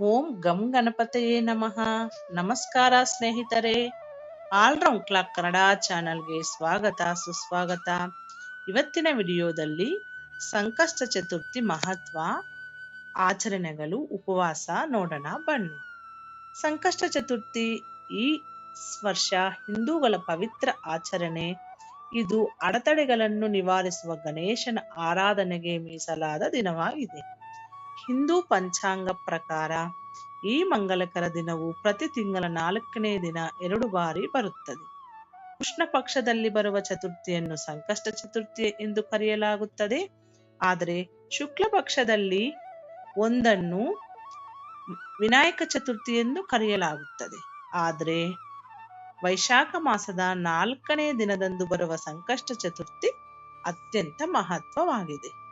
ಓಂ ಗಂ ಗಣಪತಯೇ ನಮಃ. ನಮಸ್ಕಾರ ಸ್ನೇಹಿತರೆ. ಆಲ್ರೌಂಡ್ ಕ್ಲಾಕ್ ಕನ್ನಡ ಚಾನಲ್ಗೆ ಸ್ವಾಗತ, ಸುಸ್ವಾಗತ. ಇವತ್ತಿನ ವಿಡಿಯೋದಲ್ಲಿ ಸಂಕಷ್ಟ ಚತುರ್ಥಿ ಮಹತ್ವ, ಆಚರಣೆಗಳು, ಉಪವಾಸ ನೋಡೋಣ ಬನ್ನಿ. ಸಂಕಷ್ಟ ಚತುರ್ಥಿ ಈ ವರ್ಷ ಹಿಂದೂಗಳ ಪವಿತ್ರ ಆಚರಣೆ. ಇದು ಅಡೆತಡೆಗಳನ್ನು ನಿವಾರಿಸುವ ಗಣೇಶನ ಆರಾಧನೆಗೆ ಮೀಸಲಾದ ದಿನವಾಗಿದೆ. ಹಿಂದೂ ಪಂಚಾಂಗ ಪ್ರಕಾರ ಈ ಮಂಗಲಕರ ದಿನವು ಪ್ರತಿ ತಿಂಗಳ ನಾಲ್ಕನೇ ದಿನ ಎರಡು ಬಾರಿ ಬರುತ್ತದೆ. ಕೃಷ್ಣ ಪಕ್ಷದಲ್ಲಿ ಬರುವ ಚತುರ್ಥಿಯನ್ನು ಸಂಕಷ್ಟ ಚತುರ್ಥಿ ಎಂದು ಕರೆಯಲಾಗುತ್ತದೆ. ಆದರೆ ಶುಕ್ಲ ಪಕ್ಷದಲ್ಲಿ ಒಂದನ್ನು ವಿನಾಯಕ ಚತುರ್ಥಿ ಎಂದು ಕರೆಯಲಾಗುತ್ತದೆ. ಆದರೆ ವೈಶಾಖ ಮಾಸದ ನಾಲ್ಕನೇ ದಿನದಂದು ಬರುವ ಸಂಕಷ್ಟ ಚತುರ್ಥಿ ಅತ್ಯಂತ ಮಹತ್ವವಾಗಿದೆ.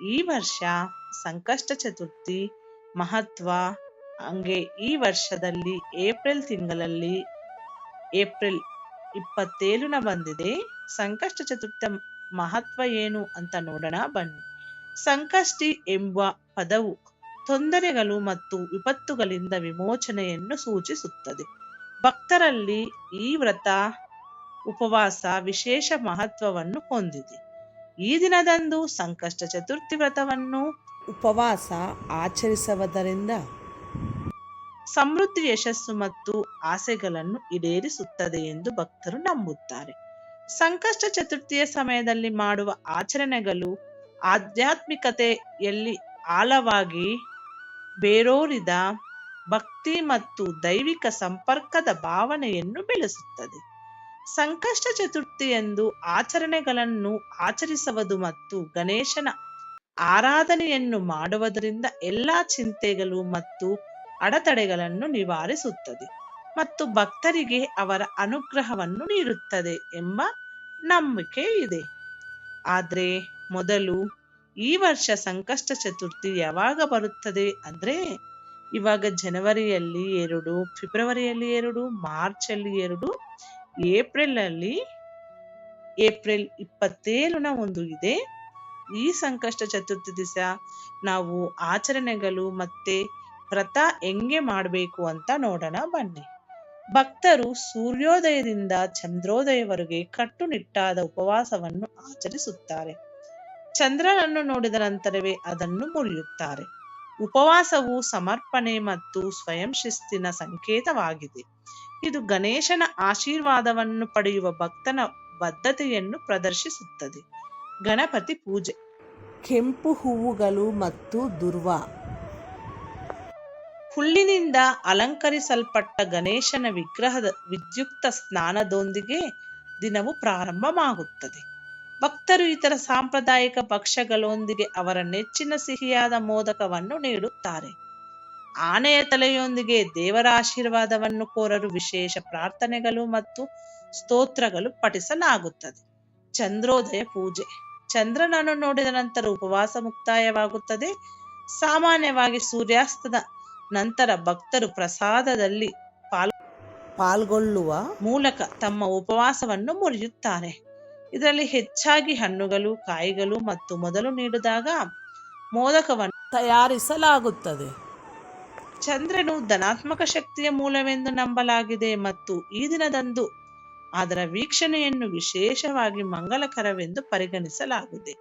ಈ ವರ್ಷ ಸಂಕಷ್ಟ ಚತುರ್ಥಿ ಮಹತ್ವ ಹಂಗೆ ಈ ವರ್ಷದಲ್ಲಿ ಏಪ್ರಿಲ್ ತಿಂಗಳಲ್ಲಿ ಏಪ್ರಿಲ್ ಇಪ್ಪತ್ತೇಳುನ ಬಂದಿದೆ. ಸಂಕಷ್ಟ ಚತುರ್ಥಿ ಮಹತ್ವ ಏನು ಅಂತ ನೋಡೋಣ, ಬನ್ನಿ. ಸಂಕಷ್ಟಿ ಎಂಬ ಪದವು ತೊಂದರೆಗಳು ಮತ್ತು ವಿಪತ್ತುಗಳಿಂದ ವಿಮೋಚನೆಯನ್ನು ಸೂಚಿಸುತ್ತದೆ. ಭಕ್ತರಲ್ಲಿ ಈ ವ್ರತ, ಉಪವಾಸ ವಿಶೇಷ ಮಹತ್ವವನ್ನು ಹೊಂದಿದೆ. ಈ ದಿನದಂದು ಸಂಕಷ್ಟ ಚತುರ್ಥಿ ವ್ರತವನ್ನು ಉಪವಾಸ ಆಚರಿಸುವುದರಿಂದ ಸಮೃದ್ಧಿ ಯಶಸ್ಸು ಮತ್ತು ಆಸೆಗಳನ್ನು ಈಡೇರಿಸುತ್ತದೆ ಎಂದು ಭಕ್ತರು ನಂಬುತ್ತಾರೆ. ಸಂಕಷ್ಟ ಚತುರ್ಥಿಯ ಸಮಯದಲ್ಲಿ ಮಾಡುವ ಆಚರಣೆಗಳು ಆಧ್ಯಾತ್ಮಿಕತೆಯಲ್ಲಿ ಆಳವಾಗಿ ಬೇರೂರಿದ ಭಕ್ತಿ ಮತ್ತು ದೈವಿಕ ಸಂಪರ್ಕದ ಭಾವನೆಯನ್ನು ಬೆಳೆಸುತ್ತದೆ. ಸಂಕಷ್ಟ ಚತುರ್ಥಿಯಂದು ಆಚರಣೆಗಳನ್ನು ಆಚರಿಸುವುದು ಮತ್ತು ಗಣೇಶನ ಆರಾಧನೆಯನ್ನು ಮಾಡುವುದರಿಂದ ಎಲ್ಲಾ ಚಿಂತೆಗಳು ಮತ್ತು ಅಡೆತಡೆಗಳನ್ನು ನಿವಾರಿಸುತ್ತದೆ ಮತ್ತು ಭಕ್ತರಿಗೆ ಅವರ ಅನುಗ್ರಹವನ್ನು ನೀಡುತ್ತದೆ ಎಂಬ ನಂಬಿಕೆ ಇದೆ. ಆದರೆ ಮೊದಲು ಈ ವರ್ಷ ಸಂಕಷ್ಟ ಚತುರ್ಥಿ ಯಾವಾಗ ಬರುತ್ತದೆ ಅಂದ್ರೆ ಇವಾಗ ಜನವರಿಯಲ್ಲಿ ಎರಡು, ಫೆಬ್ರವರಿಯಲ್ಲಿ ಎರಡು ಮಾರ್ಚ್ ಅಲ್ಲಿ ಎರಡು ಏಪ್ರಿಲ್ ಅಲ್ಲಿ ಏಪ್ರಿಲ್ ಇಪ್ಪತ್ತೇಳನ ಒಂದು ಇದೆ. ಈ ಸಂಕಷ್ಟ ಚತುರ್ಥಿ ದಿವಸ ನಾವು ಆಚರಣೆಗಳು ಮತ್ತೆ ವ್ರತ ಹೆಂಗೆ ಮಾಡಬೇಕು ಅಂತ ನೋಡೋಣ ಬನ್ನಿ. ಭಕ್ತರು ಸೂರ್ಯೋದಯದಿಂದ ಚಂದ್ರೋದಯವರೆಗೆ ಕಟ್ಟುನಿಟ್ಟಾದ ಉಪವಾಸವನ್ನು ಆಚರಿಸುತ್ತಾರೆ. ಚಂದ್ರನನ್ನು ನೋಡಿದ ನಂತರವೇ ಅದನ್ನು ಮುರಿಯುತ್ತಾರೆ. ಉಪವಾಸವು ಸಮರ್ಪಣೆ ಮತ್ತು ಸ್ವಯಂ ಶಿಸ್ತಿನ ಸಂಕೇತವಾಗಿದೆ. ಇದು ಗಣೇಶನ ಆಶೀರ್ವಾದವನ್ನು ಪಡೆಯುವ ಭಕ್ತನ ಬದ್ಧತೆಯನ್ನು ಪ್ರದರ್ಶಿಸುತ್ತದೆ. ಗಣಪತಿ ಪೂಜೆ. ಕೆಂಪು ಹೂವುಗಳು ಮತ್ತು ದುರ್ವಾ. ಹುಲ್ಲಿನಿಂದ ಅಲಂಕರಿಸಲ್ಪಟ್ಟ ಗಣೇಶನ ವಿಗ್ರಹದ ವಿದ್ಯುಕ್ತ ಸ್ನಾನದೊಂದಿಗೆ ದಿನವು ಪ್ರಾರಂಭವಾಗುತ್ತದೆ. ಭಕ್ತರು ಇತರ ಸಾಂಪ್ರದಾಯಿಕ ಭಕ್ಷ್ಯಗಳೊಂದಿಗೆ ಅವರ ನೆಚ್ಚಿನ ಸಿಹಿಯಾದ ಮೋದಕವನ್ನು ನೀಡುತ್ತಾರೆ. ಆನೆಯ ತಲೆಯೊಂದಿಗೆ ದೇವರ ಆಶೀರ್ವಾದವನ್ನು ಕೋರಲು ವಿಶೇಷ ಪ್ರಾರ್ಥನೆಗಳು ಮತ್ತು ಸ್ತೋತ್ರಗಳು ಪಠಿಸಲಾಗುತ್ತದೆ. ಚಂದ್ರೋದಯ ಪೂಜೆ. ಚಂದ್ರನನ್ನು ನೋಡಿದ ನಂತರ ಉಪವಾಸ ಮುಕ್ತಾಯವಾಗುತ್ತದೆ. ಸಾಮಾನ್ಯವಾಗಿ ಸೂರ್ಯಾಸ್ತದ ನಂತರ ಭಕ್ತರು ಪ್ರಸಾದದಲ್ಲಿ ಪಾಲ್ ಪಾಲ್ಗೊಳ್ಳುವ ಮೂಲಕ ತಮ್ಮ ಉಪವಾಸವನ್ನು ಮುರಿಯುತ್ತಾರೆ. ಇದರಲ್ಲಿ ಹೆಚ್ಚಾಗಿ ಹಣ್ಣುಗಳು, ಕಾಯಿಗಳು ಮತ್ತು ಮೊದಲು ನೀಡಿದಾಗ ಮೋದಕವನ್ನು ತಯಾರಿಸಲಾಗುತ್ತದೆ. ಚಂದ್ರನು ಧನಾತ್ಮಕ ಶಕ್ತಿಯ ಮೂಲವೆಂದು ನಂಬಲಾಗಿದೆ ಮತ್ತು ಈ ದಿನದಂದು ಅದರ ವೀಕ್ಷಣೆಯನ್ನು ವಿಶೇಷವಾಗಿ ಮಂಗಲಕರವೆಂದು ಪರಿಗಣಿಸಲಾಗಿದೆ.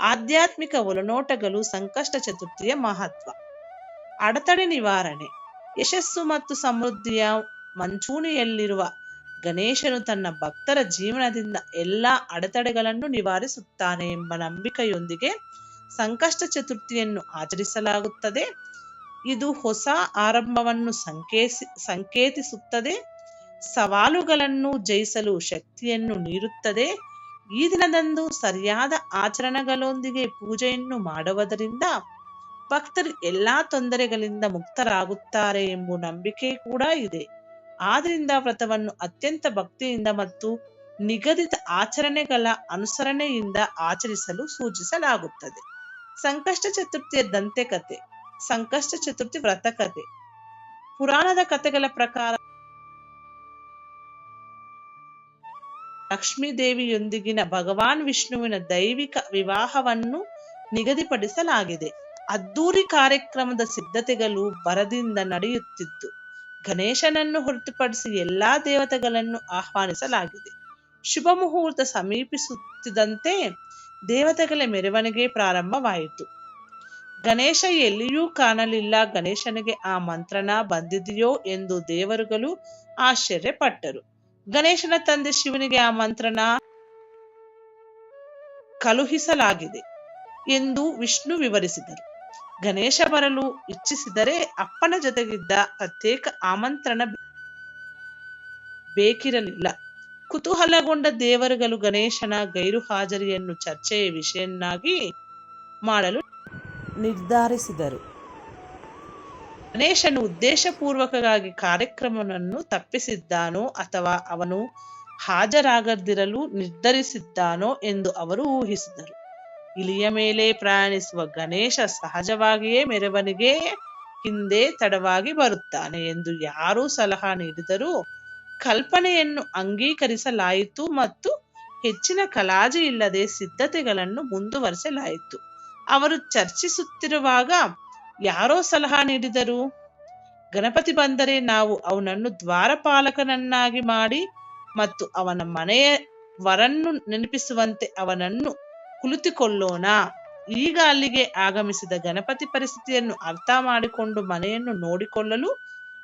ಆಧ್ಯಾತ್ಮಿಕ ಒಲನೋಟಗಳು ಸಂಕಷ್ಟ ಚತುರ್ಥಿಯ ಮಹತ್ವ. ಅಡೆತಡೆ ನಿವಾರಣೆ. ಯಶಸ್ಸು ಮತ್ತು ಸಮೃದ್ಧಿಯ ಮಂಚೂಣಿಯಲ್ಲಿರುವ ಗಣೇಶನು ತನ್ನ ಭಕ್ತರ ಜೀವನದಿಂದ ಎಲ್ಲಾ ಅಡೆತಡೆಗಳನ್ನು ನಿವಾರಿಸುತ್ತಾನೆ ಎಂಬ ನಂಬಿಕೆಯೊಂದಿಗೆ ಸಂಕಷ್ಟ ಚತುರ್ಥಿಯನ್ನು ಆಚರಿಸಲಾಗುತ್ತದೆ. ಇದು ಹೊಸ ಆರಂಭವನ್ನು ಸಂಕೇಸಿ, ಸಂಕೇತಿಸುತ್ತದೆ. ಸವಾಲುಗಳನ್ನು ಜಯಿಸಲು ಶಕ್ತಿಯನ್ನು ನೀಡುತ್ತದೆ. ಈ ದಿನದಂದು ಸರಿಯಾದ ಆಚರಣೆಗಳೊಂದಿಗೆ ಪೂಜೆಯನ್ನು ಮಾಡುವುದರಿಂದ ಭಕ್ತರು ಎಲ್ಲಾ ತೊಂದರೆಗಳಿಂದ ಮುಕ್ತರಾಗುತ್ತಾರೆ ಎಂಬ ನಂಬಿಕೆ ಕೂಡ ಇದೆ. ಆದ್ದರಿಂದ ವ್ರತವನ್ನು ಅತ್ಯಂತ ಭಕ್ತಿಯಿಂದ ಮತ್ತು ನಿಗದಿತ ಆಚರಣೆಗಳ ಅನುಸರಣೆಯಿಂದ ಆಚರಿಸಲು ಸೂಚಿಸಲಾಗುತ್ತದೆ. ಸಂಕಷ್ಟ ಚತುರ್ಥಿಯ ದಂತೆಕತೆ ಸಂಕಷ್ಟ ಚತುರ್ಥಿ ವ್ರತ ಕಥೆ. ಪುರಾಣದ ಕಥೆಗಳ ಪ್ರಕಾರ ಲಕ್ಷ್ಮೀದೇವಿಯೊಂದಿಗಿನ ಭಗವಾನ್ ವಿಷ್ಣುವಿನ ದೈವಿಕ ವಿವಾಹವನ್ನು ನಿಗದಿಪಡಿಸಲಾಗಿದೆ. ಅದ್ದೂರಿ ಕಾರ್ಯಕ್ರಮದ ಸಿದ್ಧತೆಗಳು ಬರದಿಂದ ನಡೆಯುತ್ತಿದ್ದು, ಗಣೇಶನನ್ನು ಹೊರತುಪಡಿಸಿ ಎಲ್ಲಾ ದೇವತೆಗಳನ್ನು ಆಹ್ವಾನಿಸಲಾಗಿದೆ. ಶುಭ ಮುಹೂರ್ತ ಸಮೀಪಿಸುತ್ತಿದ್ದಂತೆ ದೇವತೆಗಳ ಮೆರವಣಿಗೆ ಪ್ರಾರಂಭವಾಯಿತು. ಗಣೇಶ ಎಲ್ಲಿಯೂ ಕಾಣಲಿಲ್ಲ. ಗಣೇಶನಿಗೆ ಆ ಮಂತ್ರಣ ಬಂದಿದೆಯೋ ಎಂದು ದೇವರುಗಳು ಆಶ್ಚರ್ಯಪಟ್ಟರು. ಗಣೇಶನ ತಂದೆ ಶಿವನಿಗೆ ಆ ಮಂತ್ರಣ ಕಳುಹಿಸಲಾಗಿದೆ ಎಂದು ವಿಷ್ಣು ವಿವರಿಸಿದರು. ಗಣೇಶ ಬರಲು ಇಚ್ಛಿಸಿದರೆ ಅಪ್ಪನ ಜೊತೆಗಿದ್ದ ಪ್ರತ್ಯೇಕ ಆಮಂತ್ರಣ ಬೇಕಿರಲಿಲ್ಲ. ಕುತೂಹಲಗೊಂಡ ದೇವರುಗಳು ಗಣೇಶನ ಗೈರು ಹಾಜರಿಯನ್ನು ಚರ್ಚೆಯ ವಿಷಯನ್ನಾಗಿ ಮಾಡಲು ನಿರ್ಧರಿಸಿದರು. ಗಣೇಶನು ಉದ್ದೇಶಪೂರ್ವಕವಾಗಿ ಕಾರ್ಯಕ್ರಮವನ್ನು ತಪ್ಪಿಸಿದ್ದಾನೋ ಅಥವಾ ಅವನು ಹಾಜರಾಗದಿರಲು ನಿರ್ಧರಿಸಿದ್ದಾನೋ ಎಂದು ಅವರು ಊಹಿಸಿದರು. ಇಲಿಯ ಮೇಲೆ ಪ್ರಯಾಣಿಸುವ ಗಣೇಶ ಸಹಜವಾಗಿಯೇ ಮೆರವಣಿಗೆ ಹಿಂದೆ ತಡವಾಗಿ ಬರುತ್ತಾನೆ ಎಂದು ಯಾರು ಸಲಹಾ ನೀಡಿದರೂ ಕಲ್ಪನೆಯನ್ನು ಅಂಗೀಕರಿಸಲಾಯಿತು ಮತ್ತು ಹೆಚ್ಚಿನ ಕಲಾಜಿ ಇಲ್ಲದೆ ಸಿದ್ಧತೆಗಳನ್ನು ಮುಂದುವರಿಸಲಾಯಿತು. ಅವರು ಚರ್ಚಿಸುತ್ತಿರುವಾಗ ಯಾರೋ ಸಲಹಾ ನೀಡಿದರು. ಗಣಪತಿ ಬಂದರೆ ನಾವು ಅವನನ್ನು ದ್ವಾರಪಾಲಕನನ್ನಾಗಿ ಮಾಡಿ ಮತ್ತು ಅವನ ಮನೆಯ ವರನ್ನು ನೆನಪಿಸುವಂತೆ ಅವನನ್ನು ಕುಳಿತುಕೊಳ್ಳೋಣ. ಈಗ ಅಲ್ಲಿಗೆ ಆಗಮಿಸಿದ ಗಣಪತಿ ಪರಿಸ್ಥಿತಿಯನ್ನು ಅರ್ಥ ಮಾಡಿಕೊಂಡು ಮನೆಯನ್ನು ನೋಡಿಕೊಳ್ಳಲು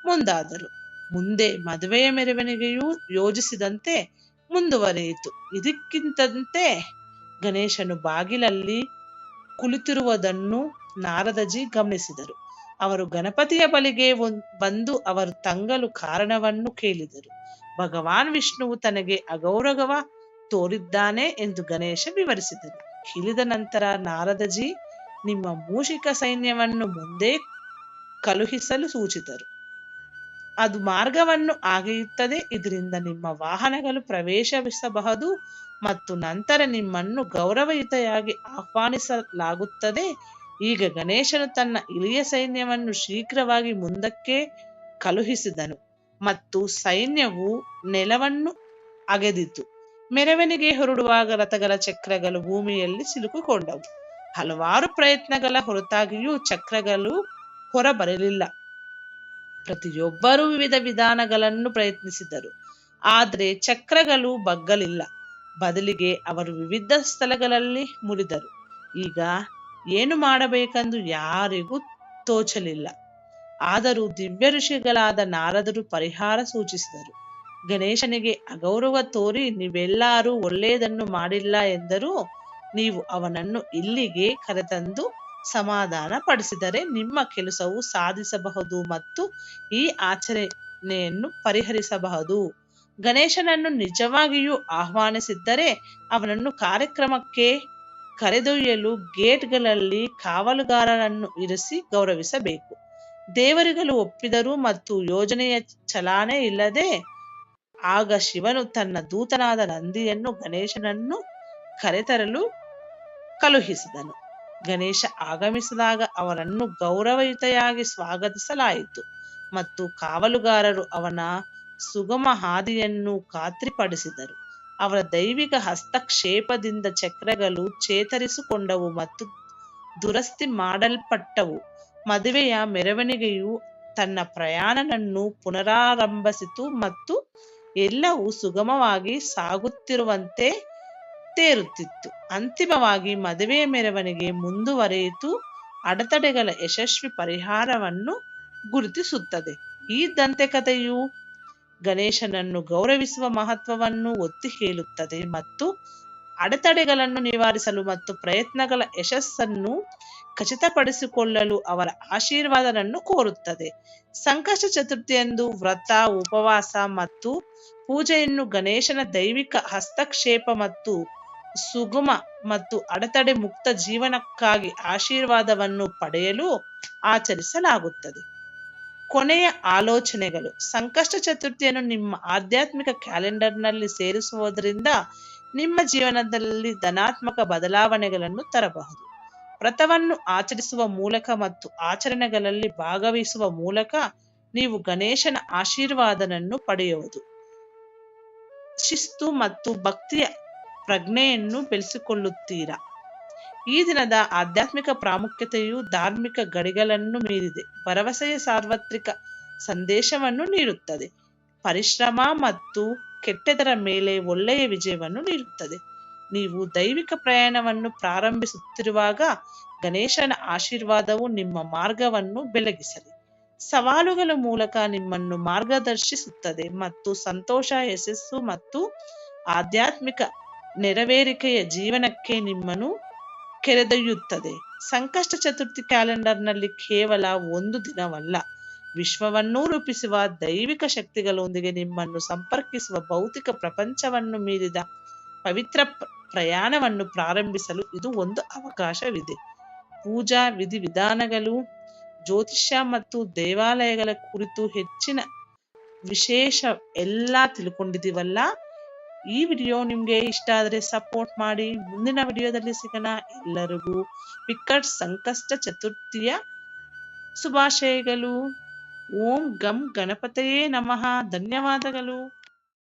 ಮುಂದಾದರು. ಮುಂದೆ ಮದುವೆಯ ಮೆರವಣಿಗೆಯೂ ಯೋಜಿಸಿದಂತೆ ಮುಂದುವರಿಯಿತು. ಇದಕ್ಕಿಂತಂತೆ ಗಣೇಶನು ಬಾಗಿಲಲ್ಲಿ ಕುಳಿತಿರುವುದನ್ನು ನಾರದಜಿ ಗಮನಿಸಿದರು. ಅವರು ಗಣಪತಿಯ ಬಳಿಗೆ ಬಂದು ಅವರು ತಂಗಲು ಕಾರಣವನ್ನು ಕೇಳಿದರು. ಭಗವಾನ್ ವಿಷ್ಣುವು ತನಗೆ ಅಗೌರವ ತೋರಿದ್ದಾನೆ ಎಂದು ಗಣೇಶ ವಿವರಿಸಿದರು. ಹಿಳಿದ ನಂತರ ನಾರದಜಿ ನಿಮ್ಮ ಮೂಷಿಕ ಸೈನ್ಯವನ್ನು ಮುಂದೆ ಕಳುಹಿಸಲು ಸೂಚಿಸಿದರು ಅದು ಮಾರ್ಗವನ್ನು ಅಗೆಯುತ್ತದೆ ಇದರಿಂದ ನಿಮ್ಮ ವಾಹನಗಳು ಪ್ರವೇಶಿಸಬಹುದು. ಮತ್ತು ನಂತರ ನಿಮ್ಮನ್ನು ಗೌರವಯುತೆಯಾಗಿ ಆಹ್ವಾನಿಸಲಾಗುತ್ತದೆ. ಈಗ ಗಣೇಶನು ತನ್ನ ಇಳಿಯ ಸೈನ್ಯವನ್ನು ಶೀಘ್ರವಾಗಿ ಮುಂದಕ್ಕೆ ಕಳುಹಿಸಿದನು ಮತ್ತು ಸೈನ್ಯವು ನೆಲವನ್ನು ಅಗೆದಿತು. ಮೆರವಣಿಗೆ ಹೊರಡುವಾಗ ರಥಗಳ ಚಕ್ರಗಳು ಭೂಮಿಯಲ್ಲಿ ಸಿಲುಕಿಕೊಂಡವು. ಹಲವಾರು ಪ್ರಯತ್ನಗಳ ಹೊರತಾಗಿಯೂ ಚಕ್ರಗಳು ಹೊರಬರಲಿಲ್ಲ. ಪ್ರತಿಯೊಬ್ಬರೂ ವಿವಿಧ ವಿಧಾನಗಳನ್ನು ಪ್ರಯತ್ನಿಸಿದರು. ಆದರೆ ಚಕ್ರಗಳು ಬಗ್ಗಲಿಲ್ಲ. ಬದಲಿಗೆ ಅವರು ವಿವಿಧ ಸ್ಥಳಗಳಲ್ಲಿ ಮುರಿದರು. ಈಗ ಏನು ಮಾಡಬೇಕೆಂದು ಯಾರಿಗೂ ತೋಚಲಿಲ್ಲ. ಆದರೂ ದಿವ್ಯ ಋಷಿಗಳಾದ ನಾರದರು ಪರಿಹಾರ ಸೂಚಿಸಿದರು. ಗಣೇಶನಿಗೆ ಅಗೌರವ ತೋರಿ ನೀವೆಲ್ಲರೂ ಒಳ್ಳೆಯದನ್ನು ಮಾಡಿಲ್ಲ ಎಂದರೂ ನೀವು ಅವನನ್ನು ಇಲ್ಲಿಗೆ ಕರೆತಂದು ಸಮಾಧಾನ ಪಡಿಸಿದರೆ ನಿಮ್ಮ ಕೆಲಸವು ಸಾಧಿಸಬಹುದು ಮತ್ತು ಈ ಆಚರಣೆಯನ್ನು ಪರಿಹರಿಸಬಹುದು. ಗಣೇಶನನ್ನು ನಿಜವಾಗಿಯೂ ಆಹ್ವಾನಿಸಿದ್ದರೆ ಅವನನ್ನು ಕಾರ್ಯಕ್ರಮಕ್ಕೆ ಕರೆದೊಯ್ಯಲು ಗೇಟ್ಗಳಲ್ಲಿ ಕಾವಲುಗಾರರನ್ನು ಇರಿಸಿ ಗೌರವಿಸಬೇಕು. ದೇವರುಗಳು ಒಪ್ಪಿದರು ಮತ್ತು ಯೋಜನೆಯ ಚಲಾನೆ ಇಲ್ಲದೆ ಆಗ ಶಿವನು ತನ್ನ ದೂತನಾದ ನಂದಿಯನ್ನು ಗಣೇಶನನ್ನು ಕರೆತರಲು ಕಳುಹಿಸಿದನು. ಗಣೇಶ ಆಗಮಿಸಿದಾಗ ಅವನನ್ನು ಗೌರವಯುತೆಯಾಗಿ ಸ್ವಾಗತಿಸಲಾಯಿತು ಮತ್ತು ಕಾವಲುಗಾರರು ಅವನ ಸುಗಮ ಹಾದಿಯನ್ನು ಖಾತ್ರಿಪಡಿಸಿದರು. ಅವರ ದೈವಿಕ ಹಸ್ತಕ್ಷೇಪದಿಂದ ಚಕ್ರಗಳು ಚೇತರಿಸಿಕೊಂಡವು ಮತ್ತು ದುರಸ್ತಿ ಮಾಡಲ್ಪಟ್ಟವು. ಮದುವೆಯ ಮೆರವಣಿಗೆಯು ತನ್ನ ಪ್ರಯಾಣವನ್ನು ಪುನರಾರಂಭಿಸಿತು ಮತ್ತು ಎಲ್ಲವೂ ಸುಗಮವಾಗಿ ಸಾಗುತ್ತಿರುವಂತೆ ತೇರುತ್ತಿತ್ತು. ಅಂತಿಮವಾಗಿ ಮದುವೆಯ ಮೆರವಣಿಗೆ ಮುಂದುವರೆಯಿತು. ಅಡೆತಡೆಗಳ ಯಶಸ್ವಿ ಪರಿಹಾರವನ್ನು ಗುರುತಿಸುತ್ತದೆ. ಈ ದಂತೆಕಥೆಯು ಗಣೇಶನನ್ನು ಗೌರವಿಸುವ ಮಹತ್ವವನ್ನು ಒತ್ತಿ ಹೇಳುತ್ತದೆ ಮತ್ತು ಅಡೆತಡೆಗಳನ್ನು ನಿವಾರಿಸಲು ಮತ್ತು ಪ್ರಯತ್ನಗಳ ಯಶಸ್ಸನ್ನು ಖಚಿತಪಡಿಸಿಕೊಳ್ಳಲು ಅವರ ಆಶೀರ್ವಾದವನ್ನು ಕೋರುತ್ತದೆ. ಸಂಕಷ್ಟ ಚತುರ್ಥಿಯಂದು ವ್ರತ, ಉಪವಾಸ ಮತ್ತು ಪೂಜೆಯನ್ನು ಗಣೇಶನ ದೈವಿಕ ಹಸ್ತಕ್ಷೇಪ ಮತ್ತು ಸುಗಮ ಮತ್ತು ಅಡೆತಡೆ ಮುಕ್ತ ಜೀವನಕ್ಕಾಗಿ ಆಶೀರ್ವಾದವನ್ನು ಪಡೆಯಲು ಆಚರಿಸಲಾಗುತ್ತದೆ. ಕೊನೆಯ ಆಲೋಚನೆಗಳು. ಸಂಕಷ್ಟ ಚತುರ್ಥಿಯನ್ನು ನಿಮ್ಮ ಆಧ್ಯಾತ್ಮಿಕ ಕ್ಯಾಲೆಂಡರ್ನಲ್ಲಿ ಸೇರಿಸುವುದರಿಂದ ನಿಮ್ಮ ಜೀವನದಲ್ಲಿ ಧನಾತ್ಮಕ ಬದಲಾವಣೆಗಳನ್ನು ತರಬಹುದು. ವ್ರತವನ್ನು ಆಚರಿಸುವ ಮೂಲಕ ಮತ್ತು ಆಚರಣೆಗಳಲ್ಲಿ ಭಾಗವಹಿಸುವ ಮೂಲಕ ನೀವು ಗಣೇಶನ ಆಶೀರ್ವಾದನನ್ನು ಪಡೆಯುವುದು. ಶಿಸ್ತು ಮತ್ತು ಭಕ್ತಿಯ ಪ್ರಜ್ಞೆಯನ್ನು ಬೆಳೆಸಿಕೊಳ್ಳುತ್ತೀರಾ? ಈ ದಿನದ ಆಧ್ಯಾತ್ಮಿಕ ಪ್ರಾಮುಖ್ಯತೆಯು ಧಾರ್ಮಿಕ ಗಡಿಗಳನ್ನು ಮೀರಿದೆ. ಭರವಸೆಯ ಸಾರ್ವತ್ರಿಕ ಸಂದೇಶವನ್ನು ನೀಡುತ್ತದೆ. ಪರಿಶ್ರಮ ಮತ್ತು ಕೆಟ್ಟದರ ಮೇಲೆ ಒಳ್ಳೆಯ ವಿಜಯವನ್ನು ನೀಡುತ್ತದೆ. ನೀವು ದೈವಿಕ ಪ್ರಯಾಣವನ್ನು ಪ್ರಾರಂಭಿಸುತ್ತಿರುವಾಗ ಗಣೇಶನ ಆಶೀರ್ವಾದವು ನಿಮ್ಮ ಮಾರ್ಗವನ್ನು ಬೆಳಗಿಸಲಿ. ಸವಾಲುಗಳ ಮೂಲಕ ನಿಮ್ಮನ್ನು ಮಾರ್ಗದರ್ಶಿಸುತ್ತದೆ ಮತ್ತು ಸಂತೋಷ, ಯಶಸ್ಸು ಮತ್ತು ಆಧ್ಯಾತ್ಮಿಕ ನೆರವೇರಿಕೆಯ ಜೀವನಕ್ಕೆ ನಿಮ್ಮನ್ನು ಕೆರೆದೊಯ್ಯುತ್ತದೆ. ಸಂಕಷ್ಟ ಚತುರ್ಥಿ ಕ್ಯಾಲೆಂಡರ್ನಲ್ಲಿ ಕೇವಲ ಒಂದು ದಿನವಲ್ಲ. ವಿಶ್ವವನ್ನೂ ರೂಪಿಸುವ ದೈವಿಕ ಶಕ್ತಿಗಳೊಂದಿಗೆ ನಿಮ್ಮನ್ನು ಸಂಪರ್ಕಿಸುವ ಭೌತಿಕ ಪ್ರಪಂಚವನ್ನು ಮೀರಿದ ಪವಿತ್ರ ಪ್ರಯಾಣವನ್ನು ಪ್ರಾರಂಭಿಸಲು ಇದು ಒಂದು ಅವಕಾಶವಿದೆ. ಪೂಜಾ ವಿಧಿವಿಧಾನಗಳು, ಜ್ಯೋತಿಷ್ಯ ಮತ್ತು ದೇವಾಲಯಗಳ ಕುರಿತು ಹೆಚ್ಚಿನ ವಿಶೇಷ ಎಲ್ಲ ತಿಳ್ಕೊಂಡಿದ್ದೀವಲ್ಲ? ಈ ವಿಡಿಯೋ ನಿಮಗೆ ಇಷ್ಟ ಆದರೆ ಸಪೋರ್ಟ್ ಮಾಡಿ. ಮುಂದಿನ ವಿಡಿಯೋದಲ್ಲಿ ಸಿಗೋಣ. ಎಲ್ಲರಿಗೂ ವಿಕಟ್ ಸಂಕಷ್ಟ ಚತುರ್ಥಿಯ ಶುಭಾಶಯಗಳು. ಓಂ ಗಂ ಗಣಪತಯೇ ನಮಃ. ಧನ್ಯವಾದಗಳು.